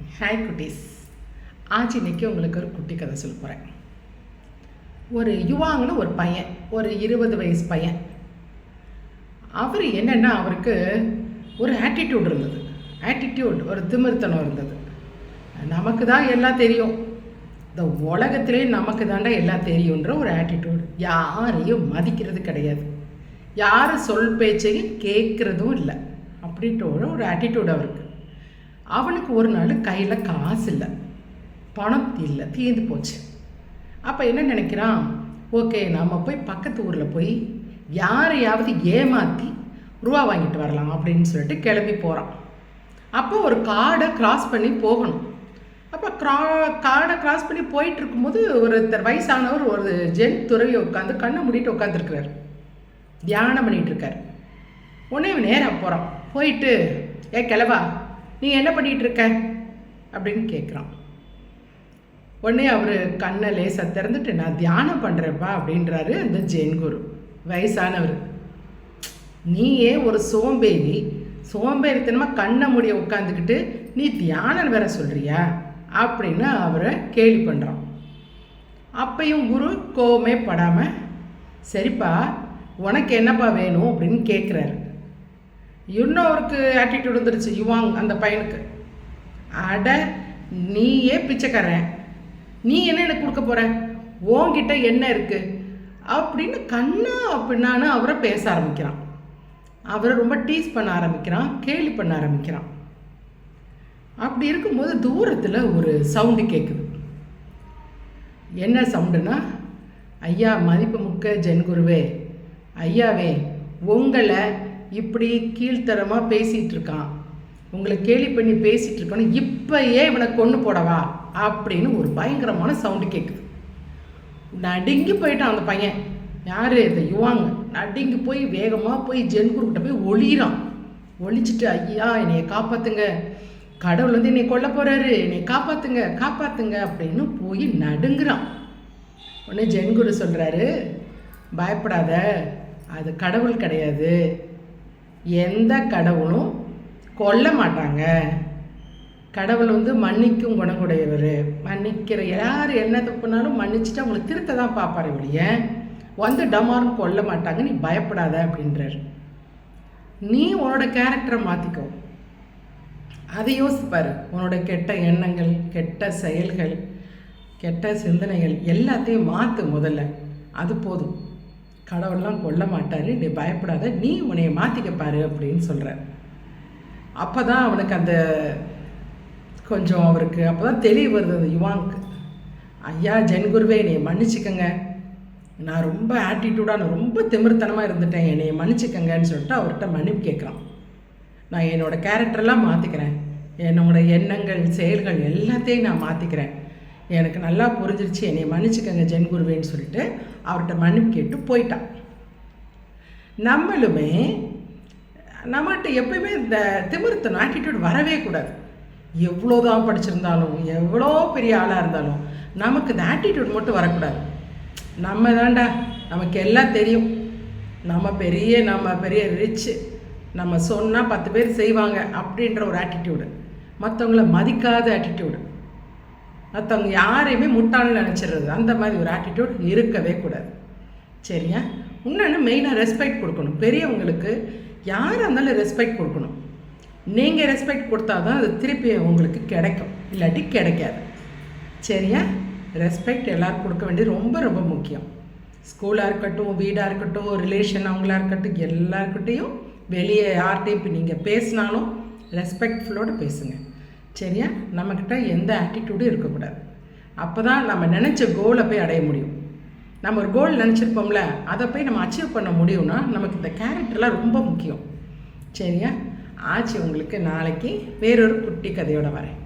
Hi குட்டீஸ். ஆச்சு இன்னைக்கு உங்களுக்கு ஒரு குட்டி கதை சொல்ல போகிறேன் ஒரு யுவாங்கன்னு ஒரு பையன் ஒரு இருபது வயசு பையன். அவர் என்னென்னா அவருக்கு ஒரு ஆட்டிடியூட் இருந்தது. ஆட்டிடியூட் ஒரு திமிர்த்தனம் இருந்தது. நமக்கு தான் எல்லாம் தெரியும். இந்த உலகத்திலே நமக்கு தாண்டா எல்லாம் தெரியுன்ற ஒரு ஆட்டிடியூட் யாரையும் மதிக்கிறது கிடையாது. யார் சொல் பேச்சையும் கேட்குறதும் இல்லை. அப்படின்ற ஒரு ஒரு ஆட்டிடியூட் அவருக்கு. அவனுக்கு ஒரு நாள் கையில் காசு இல்லை. பணம் இல்லை. தீர்ந்து போச்சு. அப்போ என்ன நினைக்கிறான்? ஓகே நம்ம போய் பக்கத்து ஊரில் போய் யாரையாவது ஏமாற்றி ரூபா வாங்கிட்டு வரலாம் அப்படின்னு சொல்லிட்டு கிளம்பி போகிறான் அப்போ ஒரு காடை கிராஸ் பண்ணி போகணும். அப்போ க்ரா காடை கிராஸ் பண்ணி போயிட்டு இருக்கும்போது ஒருத்தர் வயசானவர் ஒரு ஜென் துறவி உட்காந்து கண்ணை மூடிட்டு உட்காந்துருக்கிறார் தியானம் பண்ணிகிட்டு இருக்கார். உடனே நேராக போகிறான் போயிட்டு ஏ கிளவா நீ என்ன பண்ணிகிட்டு இருக்க அப்படின்னு கேட்குறான் உடனே அவர் கண்ணை லேசாக திறந்துட்டு நான் தியானம் பண்ணுறேப்பா அப்படின்றாரு அந்த ஜெயின் குரு. வயசானவர். நீயே ஒரு சோம்பேறி சோம்பேறித்தனமாக கண்ணை முடிய உட்காந்துக்கிட்டு நீ தியானம் வேற சொல்கிறியா அப்படின்னு அவரை கேள்வி பண்ணுறான் அப்பையும் குரு கோவமே படாமல் சரிப்பா உனக்கு என்னப்பா வேணும்? அப்படின்னு கேட்குறாரு இன்னும் அவருக்கு ஆட்டிடியூட் வந்துடுச்சு யுவாங் அந்த பையனுக்கு. அட நீயே பிச்சைக்காரன். நீ என்ன எனக்கு கொடுக்க போற? உன்கிட்ட என்ன இருக்கு? அப்படின்னு கண்ணா அப்படின்னான்னு அவரை பேச ஆரம்பிக்கிறான். அவரை ரொம்ப டீஸ் பண்ண ஆரம்பிக்கிறான் கேலி பண்ண ஆரம்பிக்கிறான். அப்படி இருக்கும்போது தூரத்தில் ஒரு சவுண்டு கேட்குது என்ன சவுண்டுனா ஐயா மதிப்பு முக்க ஜென்குருவே. ஐயாவே உங்களை இப்படி கீழ்த்தரமாக பேசிகிட்டு இருக்கான் உங்களை கேலி பண்ணி பேசிகிட்டு இருக்கணும் இப்போயே இவனை கொண்டு போடவா அப்படின்னு ஒரு பயங்கரமான சவுண்டு கேட்குது நடுங்கி போயிட்டான் அந்த பையன். யார் இந்த யுவாங்க? நடுங்கி போய் வேகமாக போய் ஜென்குருக்கிட்ட போய் ஒளிகிறான் ஒழிச்சிட்டு ஐயா என்னையை காப்பாற்றுங்க கடவுள் வந்து என்னை கொல்ல போகிறாரு என்னை காப்பாற்றுங்க காப்பாற்றுங்க அப்படின்னு போய் நடுங்குறான். உடனே ஜென்குரு சொல்கிறாரு பயப்படாத. அது கடவுள் கிடையாது. எந்த கடவுளும் கொல்ல மாட்டாங்க. கடவுள் வந்து மன்னிக்கும் குணமுடையவர். மன்னிக்கிற யார் என்ன தப்புனாலும் மன்னிச்சுட்டு அவங்களை திருத்த தான் பார்ப்பாரு ஒழிய வந்து டமாரும் கொல்ல மாட்டாங்க. நீ பயப்படாத அப்படின்றார். நீ உன்னோட கேரக்டரை மாற்றிக்கோ அதை யோசிப்பார். உன்னோட கெட்ட எண்ணங்கள் கெட்ட செயல்கள் கெட்ட சிந்தனைகள் எல்லாத்தையும் மாற்று முதல்ல. அது போதும். கடவுள்லாம் கொல்ல மாட்டார் நீ பயப்படாத நீ உன்னைய மாற்றிக்க பாரு அப்படின்னு சொல்கிறார் அப்போ தான் அவனுக்கு அந்த கொஞ்சம் அவருக்கு அப்போ தான் தெளிவு வருது அந்த யுவாங்க்கு ஐயா ஜென்குருவே என்னை மன்னிச்சுக்கங்க. நான் ரொம்ப ஆட்டிடியூடாக ரொம்ப திமிர்த்தனமாக இருந்துட்டேன். என்னை மன்னிச்சுக்கங்கன்னு சொல்லிட்டு அவர்கிட்ட மன்னிப்பு கேட்குறான். நான் என்னோடய கேரக்டர்லாம் மாற்றிக்கிறேன் என்னோட எண்ணங்கள் செயல்கள் எல்லாத்தையும் நான் மாற்றிக்கிறேன் எனக்கு நல்லா புரிஞ்சிருச்சு. என்னை மன்னிச்சுக்கங்க ஜென்குருவேன்னு சொல்லிட்டு அவர்கிட்ட மன்னிப்பு கேட்டு போயிட்டான் நம்மளுமே நம்மகிட்ட எப்பயுமே இந்த திமிர்த்தனம் ஆட்டிடியூட் வரவே கூடாது. எவ்வளோ தான் படிச்சிருந்தாலும் எவ்வளோ பெரிய ஆளாக இருந்தாலும் நமக்கு இந்த ஆட்டிடியூட் மட்டும் வரக்கூடாது. நம்ம தாண்டா நமக்கு எல்லாம் தெரியும். நம்ம பெரிய நம்ம பெரிய ரிச்சு நம்ம சொன்னால் பத்து பேர் செய்வாங்க அப்படின்ற ஒரு ஆட்டிடியூடு மற்றவங்கள மதிக்காத ஆட்டிடியூடு மற்றவங்க யாரையுமே முட்டாள்னு நினச்சிடுறது. அந்த மாதிரி ஒரு ஆட்டிடியூட் இருக்கவே கூடாது. சரியா? இன்னொன்று மெயினாக ரெஸ்பெக்ட் கொடுக்கணும். பெரியவங்களுக்கு யாராக இருந்தாலும் ரெஸ்பெக்ட் கொடுக்கணும். நீங்கள் ரெஸ்பெக்ட் கொடுத்தா தான் அது திருப்பி உங்களுக்கு கிடைக்கும். இல்லாட்டி கிடைக்காது. சரியா? ரெஸ்பெக்ட் எல்லோரும் கொடுக்க வேண்டியது ரொம்ப ரொம்ப முக்கியம். ஸ்கூலாக இருக்கட்டும் வீடாக இருக்கட்டும் ரிலேஷன் அவங்களா இருக்கட்டும் எல்லாருக்கிட்டேயும் வெளியே யார்கிட்டையும் இப்போ நீங்கள் பேசினாலும் ரெஸ்பெக்ட்ஃபுல்லோடு பேசுங்கள் சரியா? நம்மக்கிட்ட எந்த ஆட்டிடியூடும் இருக்கக்கூடாது. அப்போ தான் நம்ம நினச்ச கோலை போய் அடைய முடியும். நம்ம ஒரு கோல் நினச்சிருப்போம்ல அதை போய் நம்ம அச்சீவ் பண்ண முடியும்னா நமக்கு இந்த கேரக்டர்லாம் ரொம்ப முக்கியம். சரியா? ஆச்சு உங்களுக்கு நாளைக்கு வேறொரு குட்டி கதையோட வரேன்.